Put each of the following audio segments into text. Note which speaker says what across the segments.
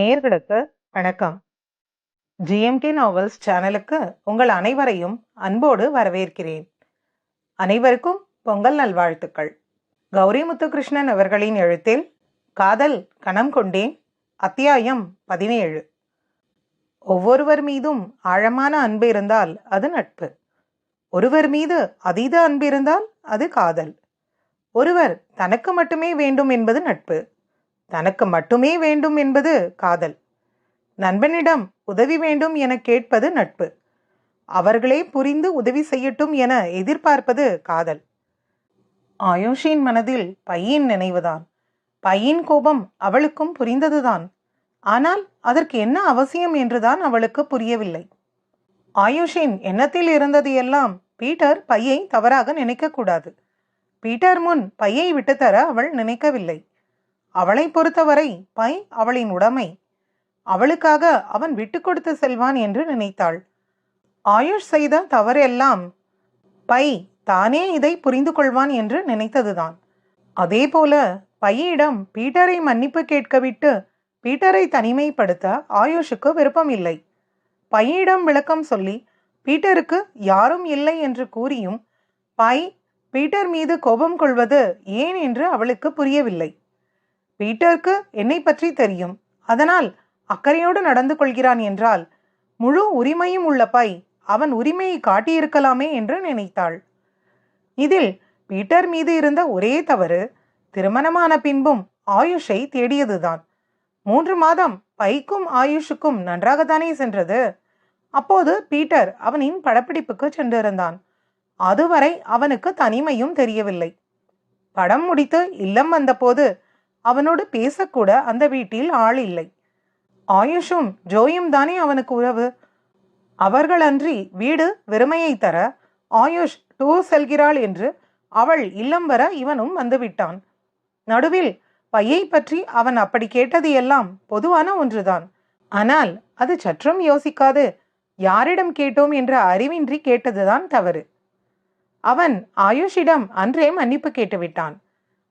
Speaker 1: நேயர்களுக்கு வணக்கம். GMT novels சேனலுக்கு உங்கள் அனைவரையும் அன்போடு வரவேற்கிறேன். அனைவருக்கும் பொங்கல் நல்வாழ்த்துக்கள். கௌரி முத்துகிருஷ்ணன் அவர்களின் எழுத்தில் காதல் கணம் கொண்டேன் அத்தியாயம் பதினேழு. ஒவ்வொருவர் மீதும் ஆழமான அன்பு இருந்தால் அது நட்பு. ஒருவர் மீது அதீத அன்பு இருந்தால் அது காதல். ஒருவர் தனக்கு மட்டுமே வேண்டும் என்பது நட்பு. தனக்கு மட்டுமே வேண்டும் என்பது காதல். நண்பனிடம் உதவி வேண்டும் என கேட்பது நட்பு. அவர்களே புரிந்து உதவி செய்யட்டும் என எதிர்பார்ப்பது காதல். ஆயுஷின் மனதில் பையின் நினைவுதான். பையின் கோபம் அவளுக்கும் புரிந்ததுதான். ஆனால் அதற்கு என்ன அவசியம் என்றுதான் அவளுக்கு புரியவில்லை. ஆயுஷின் எண்ணத்தில் இருந்தது எல்லாம் பீட்டர் பையை தவறாக நினைக்கக்கூடாது. பீட்டர் முன் பையை விட்டுத்தர அவள் நினைக்கவில்லை. அவளை பொறுத்தவரை பை அவளின் உடைமை. அவளுக்காக அவன் விட்டு கொடுத்து செல்வான் என்று நினைத்தாள். ஆயுஷ் செய்த தவறெல்லாம் பை தானே இதை புரிந்து கொள்வான் என்று நினைத்ததுதான். அதேபோல பையிடம் பீட்டரை மன்னிப்பு கேட்க விட்டு பீட்டரை தனிமைப்படுத்த ஆயுஷுக்கு விருப்பம் இல்லை பையிடம் விளக்கம் சொல்லி பீட்டருக்கு யாரும் இல்லை என்று கூறியும் பை பீட்டர் மீது கோபம் கொள்வது ஏன் என்று அவளுக்கு புரியவில்லை. பீட்டருக்கு என்னை பற்றி தெரியும். அதனால் அக்கறையோடு நடந்து கொள்கிறான் என்றால் முழு உரிமையும் உள்ள பை அவன் உரிமையை காட்டியிருக்கலாமே என்று நினைத்தாள். இதில் பீட்டர் மீது இருந்த ஒரே தவறு திருமணமான பின்பும் ஆயுஷை தேடியதுதான். மூன்று மாதம் பைக்கும் ஆயுஷுக்கும் நன்றாகத்தானே சென்றது. அப்போது பீட்டர் அவனின் படப்பிடிப்புக்கு சென்றிருந்தான். அதுவரை அவனுக்கு தனிமையும் தெரியவில்லை. படம் முடித்து இல்லம் வந்தபோது அவனோடு பேசக்கூட அந்த வீட்டில் ஆள் இல்லை. ஆயுஷும் ஜோயும் தானே அவனுக்கு உறவு? அவர்களன்றி வீடு வெறுமையை தர ஆயுஷ் டூர் செல்கிறாள் என்று அவள் இல்லம் வர இவனும் வந்துவிட்டான் நடுவில் பையை பற்றி அவன் அப்படி கேட்டது எல்லாம் பொதுவான ஒன்றுதான். ஆனால் அது சற்றும் யோசிக்காது. யாரிடம் கேட்டோம் என்ற அறிவின்றி கேட்டதுதான் தவறு. அவன் ஆயுஷிடம் அன்றே மன்னிப்பு கேட்டுவிட்டான்.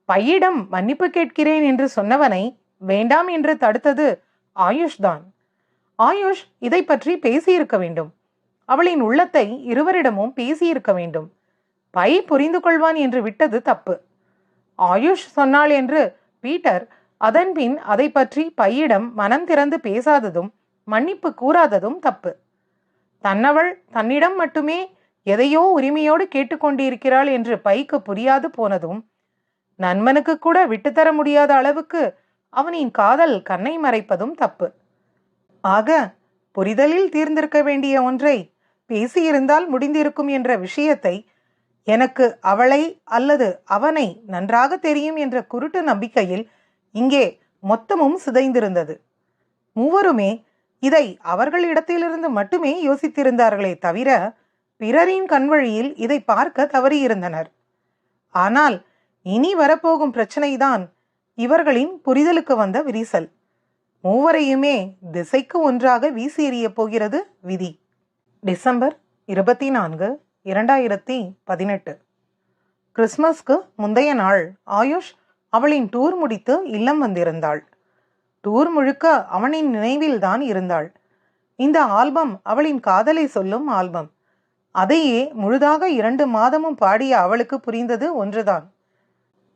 Speaker 1: பையிடம் மன்னிப்பு கேட்கிறேன் என்று சொன்னவனை வேண்டாம் என்று தடுத்தது ஆயுஷ் தான். ஆயுஷ் இதை பற்றி பேசியிருக்க வேண்டும். அவளின் உள்ளத்தை இருவரிடமும் பேசியிருக்க வேண்டும். பை புரிந்து கொள்வான் என்று விட்டது தப்பு. ஆயுஷ் சொன்னாள் என்று பீட்டர் அதன்பின் அதை பற்றி பையிடம் மனம் திறந்து பேசாததும் மன்னிப்பு கூறாததும் தப்பு. தன்னவள் தன்னிடம் மட்டுமே எதையோ உரிமையோடு கேட்டுக்கொண்டிருக்கிறாள் என்று பைக்கு புரியாது போனதும் நண்பனுக்கு கூட விட்டுத்தர முடியாத அளவுக்கு அவனின் காதல் கண்ணை மறைப்பதும் தப்பு. ஆக புரிதலில் தீர்ந்திருக்க வேண்டிய ஒன்றை பேசியிருந்தால் முடிந்திருக்கும் என்ற விஷயத்தை எனக்கு அவளை அல்லது அவனை நன்றாக தெரியும் என்ற குருட்டு நம்பிக்கையில் இங்கே மொத்தமும் சிதைந்திருந்தது. மூவருமே இதை அவர்களிடத்திலிருந்து மட்டுமே யோசித்திருந்தார்களே தவிர பிறரின் கண்வழியில் இதை பார்க்க தவறியிருந்தனர். ஆனால் இனி வரப்போகும் பிரச்சனைதான் இவர்களின் புரிதலுக்கு வந்த விரிசல். மூவரையுமே திசைக்கு ஒன்றாக வீசி எறிய போகிறது விதி. டிசம்பர் இருபத்தி நான்கு இரண்டாயிரத்தி பதினெட்டு. கிறிஸ்மஸ்க்கு முந்தைய நாள் ஆயுஷ் அவளின் டூர் முடித்து இல்லம் வந்திருந்தாள். டூர் முழுக்க அவனின் நினைவில்தான் இருந்தாள். இந்த ஆல்பம் அவளின் காதலை சொல்லும் ஆல்பம். அதையே முழுதாக இரண்டு மாதமும் பாடிய அவளுக்கு புரிந்தது ஒன்றுதான்.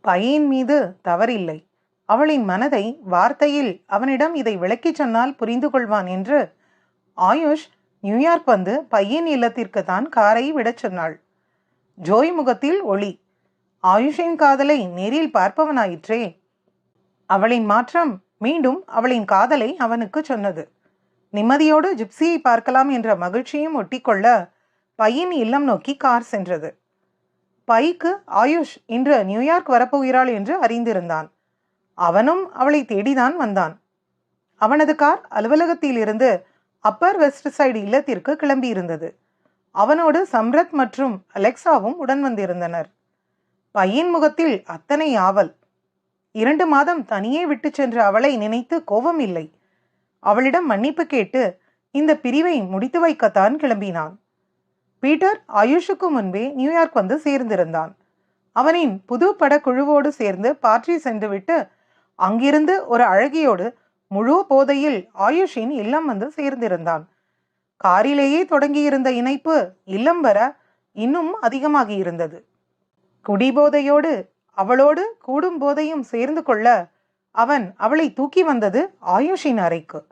Speaker 1: பையன் மீது தவறில்லை. அவளின் மனதை வார்த்தையில் அவனிடம் இதை விளக்கிச் சொன்னால் புரிந்து கொள்வான் என்று ஆயுஷ் நியூயார்க் வந்து பையன் இல்லத்திற்கு தான் காரை விடச் சொன்னாள். ஜோய் முகத்தில் ஒளி. ஆயுஷின் காதலை நேரில் பார்ப்பவனாயிற்றே. அவளின் மாற்றம் மீண்டும் அவளின் காதலை அவனுக்கு சொன்னது. நிம்மதியோடு ஜிப்சியை பார்க்கலாம் என்ற மகிழ்ச்சியும் ஒட்டிக்கொள்ள பையன் இல்லம் நோக்கி கார் சென்றது. பைக்கு ஆயுஷ் இன்று நியூயார்க் வரப்போகிறாள் என்று அறிந்திருந்தான். அவனும் அவளை தேடிதான் வந்தான். அவனது கார் அலுவலகத்திலிருந்து அப்பர் வெஸ்ட் சைடு இல்லத்திற்கு கிளம்பியிருந்தது அவனோடு சம்ரத் மற்றும் அலெக்சாவும் உடன் வந்திருந்தனர். பையன் முகத்தில் அத்தனை ஆவல். இரண்டு மாதம் தனியே விட்டு சென்ற அவளை நினைத்து கோபம் இல்லை. அவளிடம் மன்னிப்பு கேட்டு இந்த பிரிவை முடித்து வைக்கத்தான் கிளம்பினான். பீட்டர் ஆயுஷுக்கு முன்பே நியூயார்க் வந்து சேர்ந்திருந்தான். அவனின் புது படக்குழுவோடு சேர்ந்து பார்ட்டி சென்றுவிட்டு அங்கிருந்து ஒரு அழகியோடு முழு போதையில் ஆயுஷின் இல்லம் வந்து சேர்ந்திருந்தான். காரிலேயே தொடங்கியிருந்த இணைப்பு இல்லம் வர இன்னும் அதிகமாகி இருந்தது. குடிபோதையோடு அவளோடு கூடும் போதையும் சேர்ந்து கொள்ள அவன் அவளை தூக்கி வந்தது ஆயுஷின் அறைக்கு.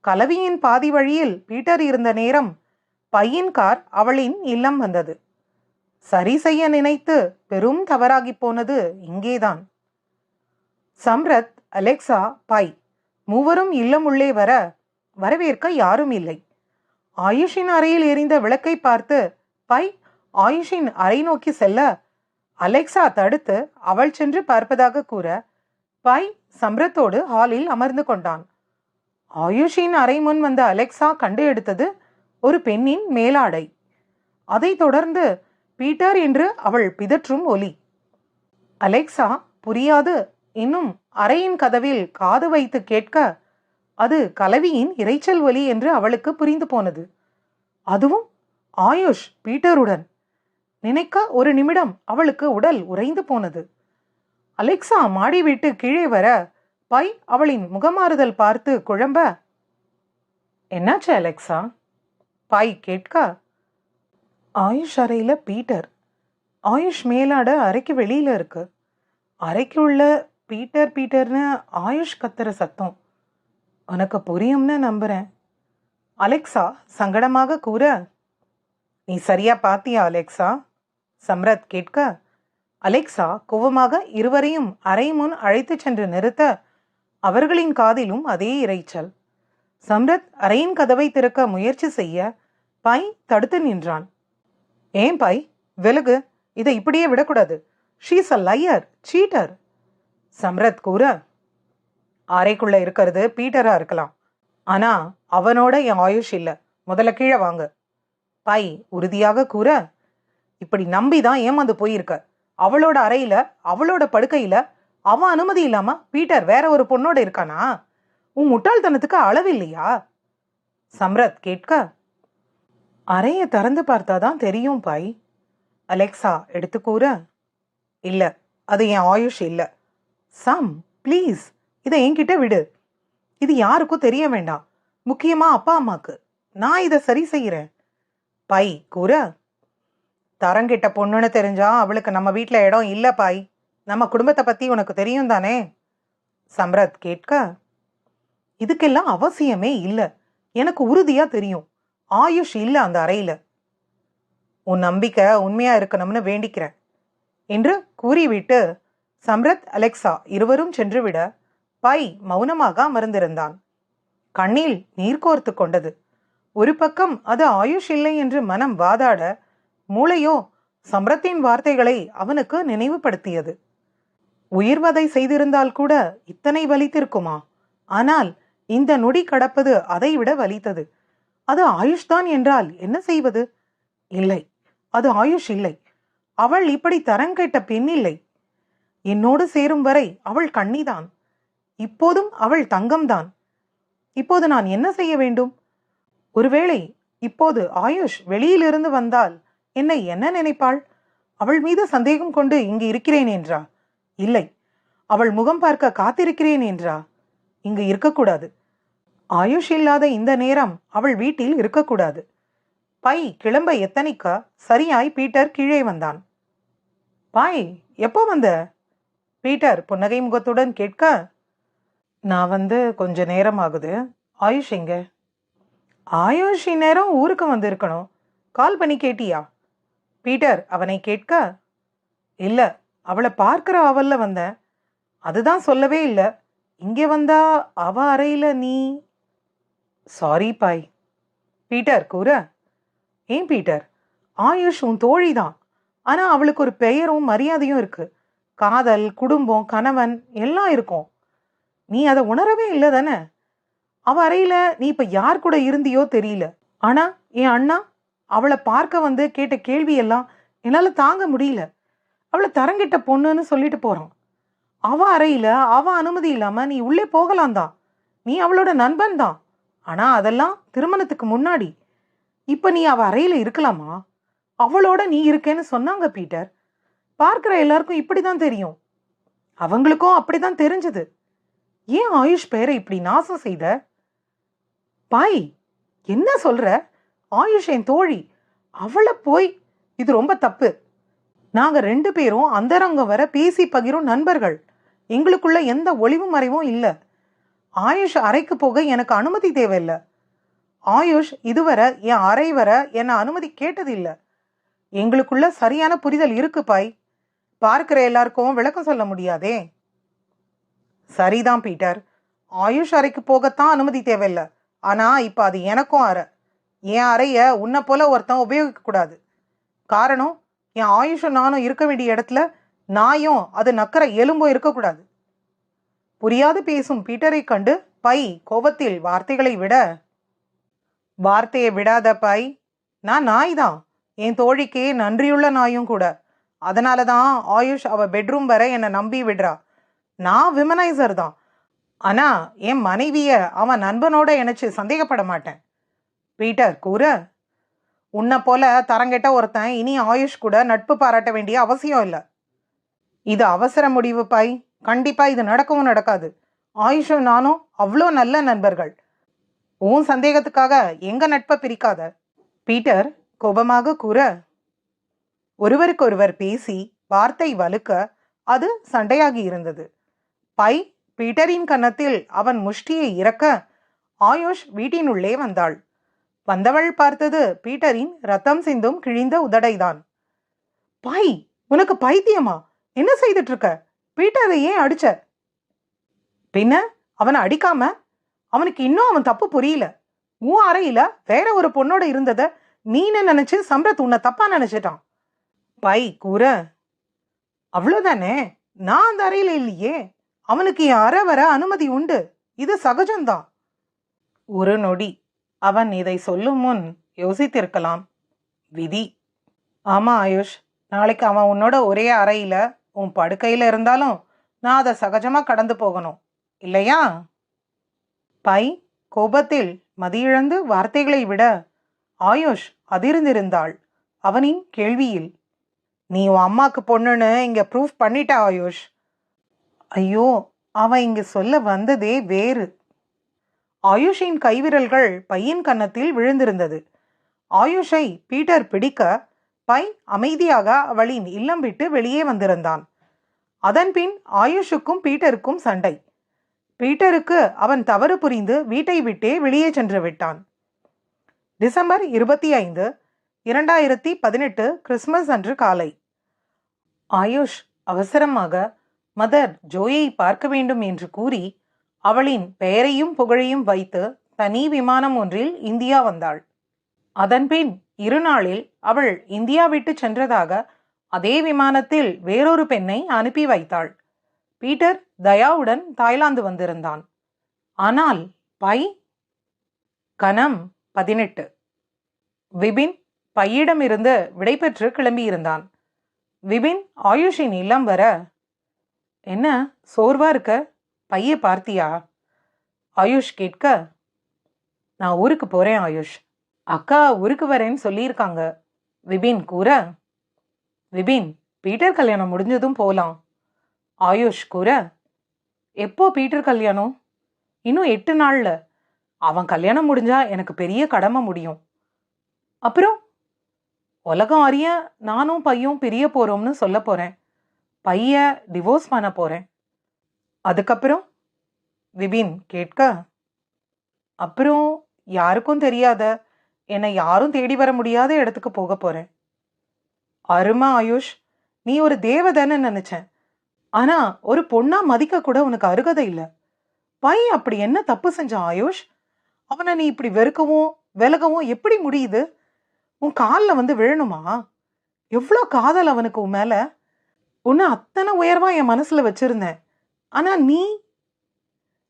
Speaker 1: கலவியின் பாதி வழியில் பீட்டர் இருந்த நேரம் பையின் கார் அவளின் இல்லம் வந்தது. சரி செய்ய நினைத்து பெரும் தவறாகி போனது இங்கேதான். சம்ரத் அலெக்சா பை மூவரும் இல்லம் உள்ளே வர வரவேற்க யாரும் இல்லை. ஆயுஷின் அறையில் எரிந்த விளக்கை பார்த்து பை ஆயுஷின் அறை நோக்கி செல்ல அலெக்சா தடுத்து அவள் சென்று பார்ப்பதாக கூற பை சம்ரத்தோடு ஹாலில் அமர்ந்து கொண்டான். ஆயுஷின் அறை முன் வந்த அலெக்சா கண்டு எடுத்தது ஒரு பெண்ணின் மேலாடை. அதைத் தொடர்ந்து பீட்டர் என்று அவள் பிதற்றும் ஒலி. அலெக்சா புரியாது. இன்னும் அறையின் கதவில் காது வைத்து கேட்க அது கலவியின் இரைச்சல் ஒலி என்று அவளுக்கு புரிந்து போனது. அதுவும் ஆயுஷ் பீட்டருடன். நினைக்க ஒரு நிமிடம் அவளுக்கு உடல் உறைந்து போனது. அலெக்சா மாடி விட்டு கீழே வர பை அவளின் முகமாறுதல் பார்த்து குழம்ப என்னாச்சு அலெக்சா? பாய் கேட்க ஆயுஷ் அறையில் பீட்டர். ஆயுஷ் மேலாட அறைக்கு வெளியில் இருக்கு. அறைக்கு உள்ள பீட்டர் பீட்டர்னு ஆயுஷ் கத்துற சத்தம். உனக்கு புரியும்னு நம்புகிறேன் அலெக்சா சங்கடமாக கூற நீ சரியா பாத்தியா அலெக்சா? சம்ரத் கேட்க அலெக்சா கோவமாக இருவரையும் அறை முன் அழைத்துச் சென்று நிறுத்த அவர்களின் காதிலும் அதே இரைச்சல் சம்ரத் அறையின் கதவை திறக்க முயற்சி செய்ய பை தடுத்து நின்றான். ஏன் பை? விலகு. இதை இப்படியே விடக்கூடாது. She's a liar cheater Samrat கூற அறைக்குள்ள இருக்கிறது பீட்டரா இருக்கலாம். ஆனா அவனோட என் ஆயுஷ் இல்ல. முதல்ல கீழே வாங்க. பை உறுதியாக கூற இப்படி நம்பி தான் ஏமாந்து போயிருக்க. அவளோட அறையில அவளோட படுக்கையில அவன் அனுமதி இல்லாம பீட்டர் வேற ஒரு பொண்ணோட இருக்கானா? உன் முட்டாள்தனத்துக்கு அளவில்லையா சம்ரத் கேட்க அறையை திறந்து பார்த்தாதான் தெரியும் பாய். அலெக்சா எடுத்து கூற. இல்லை அது என் ஆயுஷ் இல்லை. சம் ப்ளீஸ் இதை என்கிட்ட விடு. இது யாருக்கும் தெரிய வேண்டாம். முக்கியமாக அப்பா அம்மாக்கு. நான் இதை சரி செய்கிறேன் பை கூற. தரங்கிட்ட பொண்ணுன்னு தெரிஞ்சா அவளுக்கு நம்ம வீட்டில் இடம் இல்லை பாய். நம்ம குடும்பத்தை பற்றி உனக்கு தெரியும் தானே? சம்ரத் கேட்க. இதுக்கெல்லாம் அவசியமே இல்லை. எனக்கு உறுதியாக தெரியும். ஆயுஷ் இல்லை அந்த அறையில். உன் நம்பிக்கை உண்மையா இருக்கணும்னு வேண்டிக்கிறேன் என்று கூறிவிட்டு சம்ரத் அலெக்சா இருவரும் சென்றுவிட பை மௌனமாக அமர்ந்திருந்தான். கண்ணில் நீர் கோர்த்து கொண்டது. ஒரு பக்கம் அது ஆயுஷ் இல்லை என்று மனம் வாதாட மூளையோ சம்ரத்தின் வார்த்தைகளை அவனுக்கு நினைவுபடுத்தியது. உயிர்வதை செய்திருந்தால் கூட இத்தனை வலித்திருக்குமா? ஆனால் இந்த நொடி கடப்பது அதைவிட வலித்தது. அது ஆயுஷ் தான் என்றால் என்ன செய்வது? இல்லை. அது ஆயுஷ் இல்லை. அவள் இப்படி தரங்கெட்ட பெண் இல்லை. என்னோடு சேரும் வரை அவள் கண்ணிதான். இப்போதும் அவள் தங்கம்தான். இப்போது நான் என்ன செய்ய வேண்டும்? ஒருவேளை இப்போது ஆயுஷ் வெளியிலிருந்து வந்தால் என்னை என்ன நினைப்பாள்? அவள் மீது சந்தேகம் கொண்டு இங்கு இருக்கிறேன் என்றா? இல்லை. அவள் முகம் பார்க்க காத்திருக்கிறேன் என்றா? இங்கு இருக்கக்கூடாது. ஆயுஷ் இல்லாத இந்த நேரம் அவள் வீட்டில் இருக்கக்கூடாது. பை கிளம்ப எத்தனைக்க சரியாய் பீட்டர் கீழே வந்தான். பாய் எப்போ வந்த? பீட்டர் புன்னகை முகத்துடன் கேட்க நான் வந்து கொஞ்ச நேரம் ஆகுது. ஆயுஷ் எங்க? ஆயுஷ் இந்நேரம் ஊருக்கு வந்திருக்கணும். கால் பண்ணி கேட்டியா? பீட்டர் அவனை கேட்க இல்ல அவளை பார்க்கிற அவல்ல வந்தேன். அதுதான் சொல்லவே இல்லை. இங்கே வந்தா அவ அறையில நீ சாரி பாய் பீட்டர் கூற. ஏன் பீட்டர் ஆயுஷ் உன் தோழி தான் ஆனால் அவளுக்கு ஒரு பெயரும் மரியாதையும் இருக்கு. காதல் குடும்பம் கணவன் எல்லாம் இருக்கும். நீ அதை உணரவே இல்லை தானே? அவ அறையில் நீ இப்போ யார் கூட இருந்தியோ தெரியல. ஆனால் என் அண்ணா அவளை பார்க்க வந்து கேட்ட கேள்வியெல்லாம் என்னால் தாங்க முடியல. அவளை தரங்கிட்ட பொண்ணுன்னு சொல்லிட்டு போகிறான் அவ அறையில் அவ அனுமதி இல்லாமல் நீ உள்ளே போகலாம் தான் நீ அவளோட நண்பன் தான் ஆனால் அதெல்லாம் திருமணத்துக்கு முன்னாடி. இப்போ நீ அவள் அறையில் இருக்கலாமா? அவளோட நீ இருக்கேன்னு சொன்னாங்க பீட்டர். பார்க்குற எல்லாருக்கும் இப்படிதான் தெரியும். அவங்களுக்கும் அப்படி தான் தெரிஞ்சது. ஏன் ஆயுஷ் பேரை இப்படி நாசம் செய்த? பாய் என்ன சொல்கிற ஆயுஷ் என் தோழி அவளை போய் இது ரொம்ப தப்பு. நாங்கள் ரெண்டு பேரும் அந்தரங்கம் வர பேசி பகிரும் நண்பர்கள். எங்களுக்குள்ள எந்த ஒளிவு மறைவும் இல்லை. ஆயுஷ் அறைக்கு போக எனக்கு அனுமதி தேவையில்லை. ஆயுஷ் இதுவரை என் அறை வர என்னை அனுமதி கேட்டதில்லை. எங்களுக்குள்ள சரியான புரிதல் இருக்கு பாய். பார்க்கிற எல்லாருக்கும் விளக்கம் சொல்ல முடியாதே. சரிதான் பீட்டர். ஆயுஷ் அறைக்கு போகத்தான் அனுமதி தேவையில்லை. ஆனால் இப்போ அது எனக்கும் அறை. என் அறையை உன்னை போல ஒருத்தன் உபயோகிக்கக்கூடாது காரணம் என் ஆயுஷும் நானும் இருக்க வேண்டிய இடத்துல நாயும் அது நக்கற எலும்பும் இருக்கக்கூடாது. புரியாது பேசும் பீட்டரை கண்டு பை கோபத்தில் வார்த்தைகளை விட வார்த்தையை விடாத பை நான் நாய் தான் என் தோழிக்கே நன்றியுள்ள நாயும் கூட. அதனால தான் ஆயுஷ் அவ பெட்ரூம் வர என்னை நம்பி விடுறா. நான் விமனைசர் தான். ஆனா என் மனைவிய அவன் நண்பனோட இணைச்சு சந்தேகப்பட மாட்டேன். பீட்டர் கூற உன்னை போல தரங்கெட்ட ஒருத்தன் இனி ஆயுஷ் கூட நட்பு பாராட்ட வேண்டிய அவசியம் இல்லை. இது அவசர முடிவு பை. கண்டிப்பாக இது நடக்கவும் நடக்காது. ஆயுஷும் நானும் அவ்வளோ நல்ல நண்பர்கள். உன் சந்தேகத்துக்காக எங்கள் நட்பை பிரிக்காத? பீட்டர் கோபமாக கூற ஒருவருக்கொருவர் பேசி வார்த்தை வலுக்க அது சண்டையாகி இருந்தது. பை பீட்டரின் கன்னத்தில் அவன் முஷ்டியை இறக்க ஆயுஷ் வீட்டினுள்ளே வந்தாள். வந்தவள் பார்த்தது பீட்டரின் ரத்தம் சிந்தும் கிழிந்த உதடைதான். பை உனக்கு பைத்தியமா? என்ன செய்துட்டு இருக்க பீட்டரை ஏன் அடிச்ச பின்ன அவனை அடிக்காம அவனுக்கு இன்னும் அவன் தப்பு புரியல. உன் அறையில வேற ஒரு பொண்ணோட இருந்ததை நீனு நினைச்சு சம்ரத் உன்னை தப்பா நினைச்சிட்டான்? பை கூற. அவ்வளோதானே நான் அந்த அறையில இல்லையே. அவனுக்கு என் அறை வர அனுமதி உண்டு. இது சகஜம்தான். ஒரு நொடி. அவன் இதை சொல்லும் முன் யோசித்திருக்கலாம். விதி. ஆமா ஆயுஷ். நாளைக்கு அவன் உன்னோட ஒரே அறையில உன் படுக்கையில் இருந்தாலும் நான் அதை சகஜமாக கடந்து போகணும். இல்லையா? பை கோபத்தில் மதியிழந்து வார்த்தைகளை விட ஆயுஷ் அதிர்ந்திருந்தாள். அவனின் கேள்வியில் நீ உன் அம்மாக்கு பொண்ணுன்னு இங்கே ப்ரூஃப் பண்ணிட்ட ஆயுஷ்? ஐயோ அவன் இங்கே சொல்ல வந்ததே வேறு. ஆயுஷின் கைவிரல்கள் பையன் கன்னத்தில் விழுந்திருந்தது. ஆயுஷை பீட்டர் பிடிக்க பை அமைதியாக அவளின் இல்லம் விட்டு வெளியே வந்திருந்தான். அதன்பின் ஆயுஷுக்கும் பீட்டருக்கும் சண்டை. பீட்டருக்கு அவன் தவறு புரிந்து வீட்டை விட்டே வெளியே சென்று விட்டான். டிசம்பர் இருபத்தி ஐந்து இரண்டாயிரத்தி பதினெட்டு கிறிஸ்மஸ் அன்று காலை. ஆயுஷ் அவசரமாக மதர் ஜோயை பார்க்க வேண்டும் என்று கூறி அவளின் பெயரையும் புகழையும் வைத்து தனி விமானம் ஒன்றில் இந்தியா வந்தாள். அதன்பின் இருநாளில் அவள் இந்தியா விட்டு சென்றதாக அதே விமானத்தில் வேறொரு பெண்ணை அனுப்பி வைத்தாள். பீட்டர் தயாவுடன் தாய்லாந்து வந்திருந்தான். ஆனால் பை கணம் பதினெட்டு. விபின் பையிடமிருந்து விடைபெற்று கிளம்பியிருந்தான். விபின் ஆயுஷின் இல்லம் வர என்ன சோர்வா இருக்க? பைய பார்த்தியா? ஆயுஷ் கேட்க நான் ஊருக்கு போறேன் ஆயுஷ். அக்கா ஊருக்கு வரேன்னு சொல்லியிருக்காங்க. விபின் கூற விபின் பீட்டர் கல்யாணம் முடிஞ்சதும் போலாம். ஆயுஷ் கூற எப்போ பீட்டர் கல்யாணம்? இன்னும் எட்டு நாள்ல. அவன் கல்யாணம் முடிஞ்சா எனக்கு பெரிய கடமை முடியும். அப்புறம்? உலகம் அறிய நானும் பையும் பிரிய போறோம்னு சொல்ல போறேன். பைய டிவோர்ஸ் பண்ண போறேன். அதுக்கப்புறம்? விபின் கேட்க அப்புறம் யாருக்கும் தெரியாத. என்னை யாரும் தேடி வர முடியாத இடத்துக்கு போக போறேன். அருமா ஆயுஷ் நீ ஒரு தேவதைன்னு நினைச்சேன். ஆனா ஒரு பொண்ணா மதிக்க கூட உனக்கு அருகதை இல்லை. பையன் அப்படி என்ன தப்பு செஞ்சான் ஆயுஷ்? அவனை நீ இப்படி வெறுக்கவும் விலகவும் எப்படி முடியுது? உன் காலில் வந்து விழணுமா? எவ்வளோ காதல் அவனுக்கு உன் மேலே? உன்னை அத்தனை உயர்வாக என் மனசில் வச்சுருந்தேன். ஆனால் நீ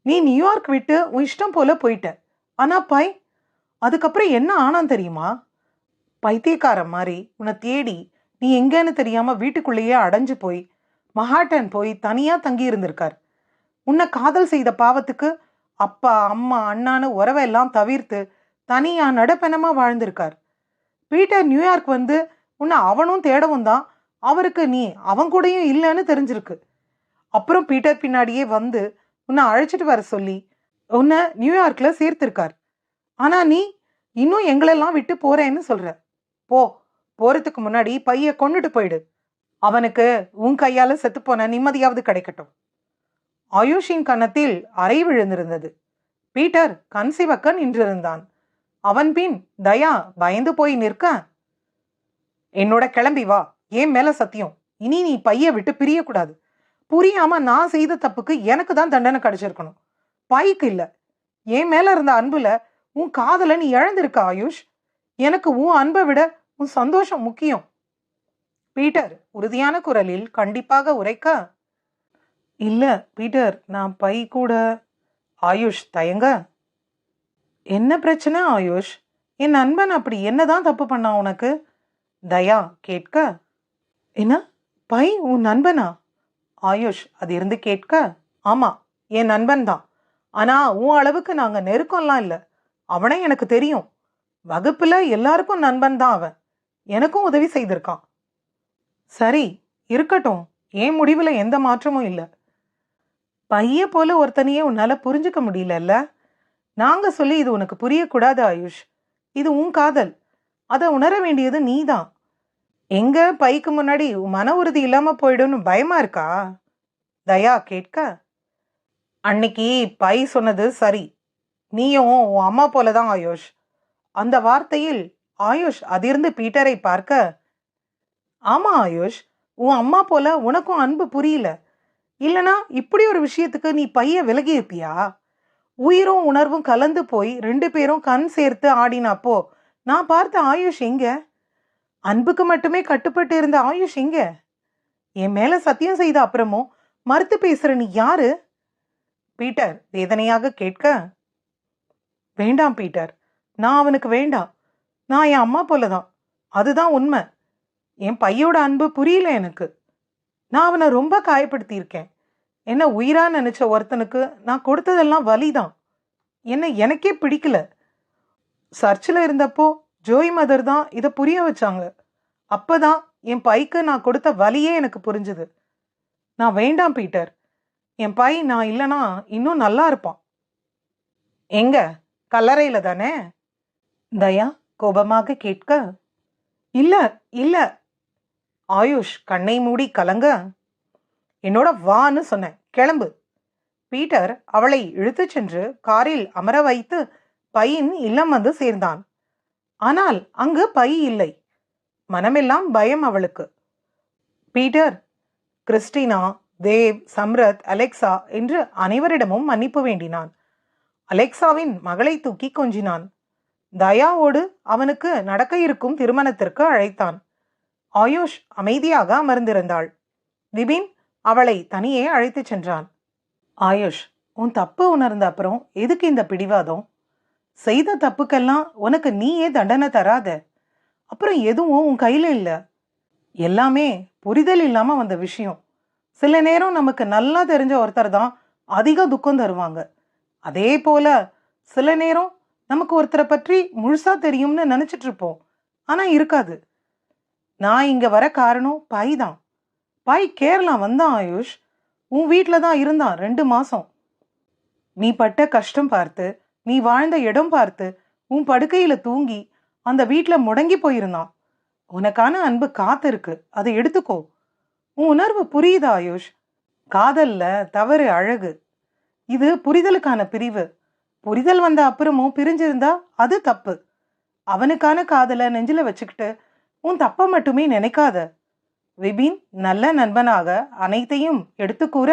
Speaker 1: நீ நியூயார்க் விட்டு உன் இஷ்டம் போல போயிட்ட. ஆனால் பை அதுக்கப்புறம் என்ன ஆனான் தெரியுமா? பைத்தியக்கார மாதிரி உன்னை தேடி நீ எங்கேன்னு தெரியாம வீட்டுக்குள்ளேயே அடைஞ்சு போய் மகாட்டன் போய் தனியா தங்கி இருந்திருக்கார். உன்னை காதல் செய்த பாவத்துக்கு அப்பா அம்மா அண்ணான்னு உறவெல்லாம் தவிர்த்து தனியா நடப்பெனமா வாழ்ந்திருக்கார். பீட்டர் நியூயார்க் வந்து உன்னை அவனும் தேடவும் தான் அவருக்கு நீ அவன் கூடயும் இல்லைன்னு தெரிஞ்சிருக்கு. அப்புறம் பீட்டர் பின்னாடியே வந்து உன்னை அழைச்சிட்டு வர சொல்லி உன்னை நியூயார்க்கில் சேர்த்திருக்கார். ஆனா நீ இன்னும் எங்களெல்லாம் விட்டு போறேன்னு சொல்ற. போ போறதுக்கு முன்னாடி பைய கொண்டுட்டு போயிடு. அவனுக்கு உன் கையால செத்துப்போன நிம்மதியாவது கிடைக்கட்டும். ஆயுஷின் கன்னத்தில் அறை விழுந்திருந்தது. பீட்டர் கண் சிவக்க நின்றிருந்தான். அவன் பின் தயா பயந்து போய் நிற்க என்னோட கிளம்பி வா. ஏன் மேல சத்தியம்? இனி நீ பைய விட்டு பிரியக்கூடாது. புரியாம நான் செய்த தப்புக்கு எனக்கு தான் தண்டனை கிடைச்சிருக்கணும். பைக்கு இல்ல. என் மேல இருந்த அன்புல உன் காதலை நீ இழந்திருக்க ஆயுஷ். எனக்கு உன் அன்பை விட உன் சந்தோஷம் முக்கியம். பீட்டர் உறுதியான குரலில் கண்டிப்பாக உரைக்க. இல்லை பீட்டர் நான் பை கூட. ஆயுஷ் தயங்க. என்ன பிரச்சனை ஆயுஷ்? என் நண்பன் அப்படி என்னதான் தப்பு பண்ணான் உனக்கு? தயா கேட்க. என்ன? பை உன் நண்பனா? ஆயுஷ் அது இருந்து கேட்க. ஆமாம் என் நண்பன் தான் ஆனால் உன் அளவுக்கு நாங்கள் நெருக்கம்லாம் இல்லை. அவனை எனக்கு தெரியும். வகுப்புல எல்லாருக்கும் நண்பன் தான் அவன். எனக்கும் உதவி செய்திருக்கான். சரி இருக்கட்டும். என் முடிவில் எந்த மாற்றமும் இல்லை. பைய போல ஒருத்தனையே உன்னால் புரிஞ்சுக்க முடியலல்ல? நாங்கள் சொல்லி இது உனக்கு புரியக்கூடாது ஆயுஷ். இது உன் காதல். அதை உணர வேண்டியது நீதான். எங்க பைக்கு முன்னாடி மன உறுதி இல்லாமல் போயிடும்னு பயமா இருக்கா? தயா கேட்க. அன்னைக்கு பை சொன்னது சரி. நீயும் உன் அம்மா போலதான் ஆயுஷ். அந்த வார்த்தையில் ஆயுஷ் அதிர்ந்து பீட்டரை பார்க்க ஆமா ஆயுஷ் உன் அம்மா போல உனக்கும் அன்பு புரியல. இல்லனா இப்படி ஒரு விஷயத்துக்கு நீ பைய விலகி இருப்பியா? உயிரும் உணர்வும் கலந்து போய் ரெண்டு பேரும் கண் சேர்த்து ஆடினப்போ நான் பார்த்த ஆயுஷ் எங்க? அன்புக்கு மட்டுமே கட்டுப்பட்டு இருந்த ஆயுஷ் எங்க? என் மேல சத்தியம் செய்த அப்புறமும் மறுத்து பேசுற நீ யாரு? பீட்டர் வேதனையாக கேட்க வேண்டாம் பீட்டர். நான் அவனுக்கு வேண்டாம். நான் என் அம்மா போலதான். அதுதான் உண்மை. என் பையோட அன்பு புரியல எனக்கு. நான் அவனை ரொம்ப காயப்படுத்தியிருக்கேன். என்ன உயிரா நினைச்ச ஒருத்தனுக்கு நான் கொடுத்ததெல்லாம் வலிதான். என்ன எனக்கே பிடிக்கல. சர்ச்சில் இருந்தப்போ ஜோய் மதர் தான் இதை புரிய வச்சாங்க. அப்பதான் என் பைக்கு நான் கொடுத்த வலியே எனக்கு புரிஞ்சுது. நான் வேண்டாம் பீட்டர். என் பை நான் இல்லைனா இன்னும் நல்லா இருப்பான். எங்கே? கல்லறையில தானே? தயா கோபமாக கேட்க இல்ல இல்ல. ஆயுஷ் கண்ணை மூடி கலங்க. என்னோட வான்னு சொன்னேன். கிளம்பு. பீட்டர் அவளை இழுத்துச் சென்று காரில் அமர வைத்து பையின் இல்லம் வந்து சேர்ந்தான். ஆனால் அங்கு பை இல்லை. மனமெல்லாம் பயம் அவளுக்கு. Peter Christina Dev Samrat Alexa என்று அனைவரிடமும் மன்னிப்பு வேண்டினான். அலெக்சாவின் மகளை தூக்கி கொஞ்சினான். தயாவோடு அவனுக்கு நடக்க இருக்கும் திருமணத்திற்கு அழைத்தான். ஆயுஷ் அமைதியாக அமர்ந்திருந்தாள். விபின் அவளை தனியே அழைத்துச் சென்றான். ஆயுஷ் உன் தப்பு உணர்ந்த அப்புறம் எதுக்கு இந்த பிடிவாதம்? செய்த தப்புக்கெல்லாம் உனக்கு நீயே தண்டனை தராத. அப்புறம் எதுவும் உன் கையில் இல்லை. எல்லாமே புரிதல் இல்லாமல் வந்த விஷயம். சில நேரம் நமக்கு நல்லா தெரிஞ்ச ஒருத்தர் தான் அதிக துக்கம் தருவாங்க. அதே போல சில நேரம் நமக்கு ஒருத்தரை பற்றி முழுசா தெரியும்னு நினைச்சிட்டு இருப்போம் ஆனா இருக்காது. நான் இங்க வர காரணம் பாய் தான். பாய் கேரளா வந்தான் ஆயுஷ். உன் வீட்டில் தான் இருந்தான் ரெண்டு மாசம். நீ பட்ட கஷ்டம் பார்த்து நீ வாழ்ந்த இடம் பார்த்து உன் படுக்கையில தூங்கி அந்த வீட்டில் முடங்கி போயிருந்தான். உனக்கான அன்பு காத்திருக்கு. அதை எடுத்துக்கோ. உன் உணர்வு புரியுதா ஆயுஷ்? காதல்ல தவறு அழகு. இது புரிதலுக்கான பிரிவு. புரிதல் வந்த அப்புறமும் பிரிஞ்சிருந்தா அது தப்பு. அவனுக்கான காதலை நெஞ்சில் வச்சுக்கிட்டு உன் தப்பை மட்டுமே நினைக்காத. விபின் நல்ல நண்பனாக அனைத்தையும் எடுத்து கூற.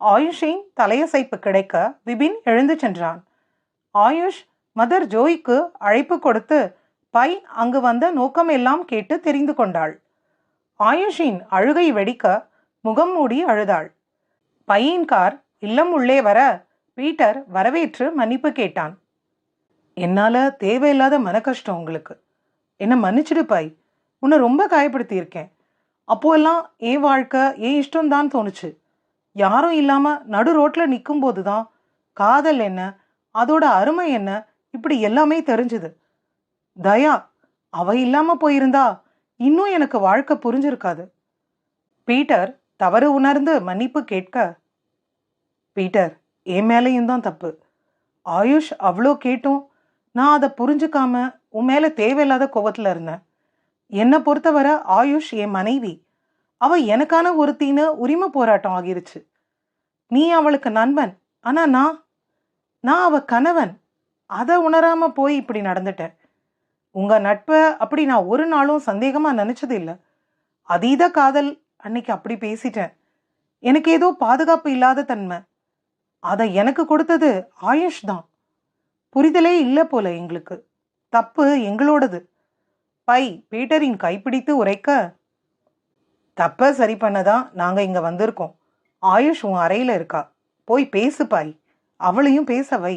Speaker 1: ஆயுஷின் தலையசைப்பு கிடைக்க விபின் எழுந்து சென்றான். ஆயுஷ் மதர் ஜோய்க்கு அழைப்பு கொடுத்து பை அங்கு வந்த நோக்கம் எல்லாம் கேட்டு தெரிந்து கொண்டாள். ஆயுஷின் அழுகை வெடிக்க முகம் மூடி அழுதாள். பையின் கார் இல்லம் உள்ளே வர பீட்டர் வரவேற்று மன்னிப்பு கேட்டான். என்னால் தேவையில்லாத மன கஷ்டம் உங்களுக்கு. என்னை மன்னிச்சிடு பாய். உன்னை ரொம்ப காயப்படுத்தியிருக்கேன். அப்போல்லாம் என் வாழ்க்கை என் இஷ்டம் தான் தோணுச்சு. யாரும் இல்லாமல் நடு ரோட்டில் நிற்கும் போதுதான் காதல் என்ன அதோட அருமை என்ன இப்படி எல்லாமே தெரிஞ்சுது. தயா அவ இல்லாமல் போயிருந்தா இன்னும் எனக்கு வாழ்க்கை புரிஞ்சிருக்காது. பீட்டர் தவறு உணர்ந்து மன்னிப்பு கேட்க பீட்டர் என் மேலேயும் தான் தப்பு. ஆயுஷ் அவ்வளோ கேட்டும். நான் அதை புரிஞ்சுக்காம உன் மேலே தேவையில்லாத கோவத்தில் இருந்தேன். என்னை பொறுத்தவரை ஆயுஷ் என் மனைவி. அவ எனக்கான ஒருத்தின்னு உரிமை போராட்டம் ஆகிருச்சு. நீ அவளுக்கு நண்பன். ஆனால் நான் நான் அவ கணவன். அதை உணராமல் போய் இப்படி நடந்துட்டேன். உங்கள் நட்பை அப்படி நான் ஒரு நாளும் சந்தேகமாக நினச்சது இல்லை. அதீத காதல் அன்னைக்கு அப்படி பேசிட்டேன். எனக்கு ஏதோ பாதுகாப்பு இல்லாத தன்மை. அதை எனக்கு கொடுத்தது ஆயுஷ் தான். புரிதலே இல்லை போல எங்களுக்கு. தப்பு எங்களோடது. பை பீட்டரின் கைப்பிடித்து உரைக்க. தப்ப சரி பண்ணதான் நாங்க இங்க வந்திருக்கோம். ஆயுஷ் உன் அறையில இருக்கா. போய் பேசு பாய் அவளையும் பேச வை.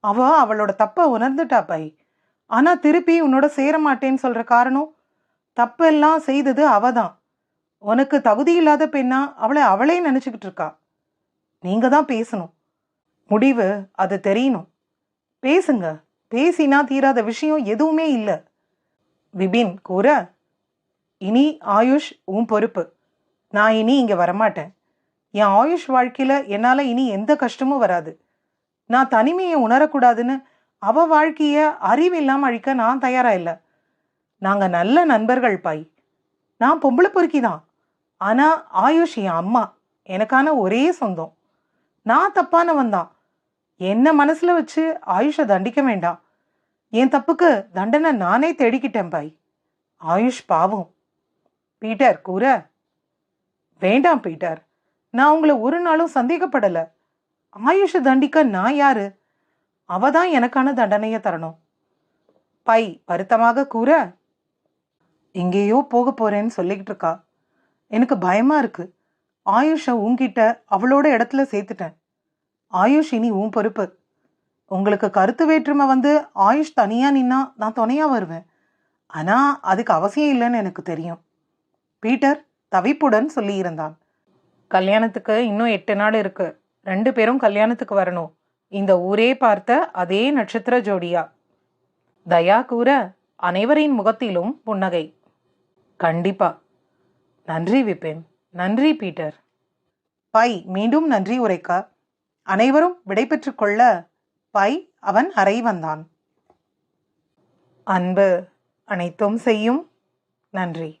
Speaker 1: அவ அவளோட தப்ப உணர்ந்துட்டா பை. ஆனா திருப்பி உன்னோட சேர மாட்டேன்னு சொல்ற காரணம்? தப்பெல்லாம் செய்தது அவ தான். உனக்கு தகுதி இல்லாத பெண்ணா அவளை அவளே நினைச்சுக்கிட்டு இருக்கா. நீங்கள் தான் பேசணும். முடிவு அது தெரியணும். பேசுங்க. பேசினா தீராத விஷயம் எதுவுமே இல்லை. விபின் கூற இனி ஆயுஷ் உன் பொறுப்பு. நான் இனி இங்கே வரமாட்டேன். என் ஆயுஷ் வாழ்க்கையில் என்னால் இனி எந்த கஷ்டமும் வராது. நான் தனிமையை உணரக்கூடாதுன்னு அவ வாழ்க்கையை அறிவில்லாமல் அழிக்க நான் தயாராக இல்லை. நாங்கள் நல்ல நண்பர்கள் பாய். நான் பொம்பளை பொறுக்கி தான் ஆனால் ஆயுஷ் என் அம்மா. எனக்கான ஒரே சொந்தம். நான் தப்பானவன் தான். என்ன மனசுல வச்சு ஆயுஷை தண்டிக்க வேண்டாம். என் தப்புக்கு தண்டனை நானே தேடிக்கிட்டேன் பாய். ஆயுஷ் பாவம். பீட்டர் கூற. வேண்டாம் பீட்டர். நான் உங்களை ஒரு நாளும் சந்தேகப்படல. ஆயுஷை தண்டிக்க நான் யாரு? அவ தான் எனக்கான தண்டனையை தரணும். பை வருத்தமாக கூற. எங்கேயோ போக போறேன்னு சொல்லிக்கிட்டு இருக்கா. எனக்கு பயமா இருக்கு. ஆயுஷை உன்கிட்ட அவளோட இடத்துல சேர்த்துட்டேன். ஆயுஷ் இனி உன் பொறுப்பு. உங்களுக்கு கருத்து வேற்றுமை வந்து ஆயுஷ் தனியாக நின்னா நான் துணையாக வருவேன். ஆனால் அதுக்கு அவசியம் இல்லைன்னு எனக்கு தெரியும். பீட்டர் தவிப்புடன் சொல்லியிருந்தான். கல்யாணத்துக்கு இன்னும் எட்டு நாள் இருக்கு. ரெண்டு பேரும் கல்யாணத்துக்கு வரணும். இந்த ஊரே பார்த்த அதே நட்சத்திர ஜோடியா? தயா கூற அனைவரின் முகத்திலும் புன்னகை. கண்டிப்பா. நன்றி விபின். நன்றி பீட்டர். பை மீண்டும் நன்றி உரைக்க. அனைவரும் விடைபெற்றுக் கொள்ள பை அவன் அறை வந்தான். அன்பு அனைத்தும் செய்யும். நன்றி.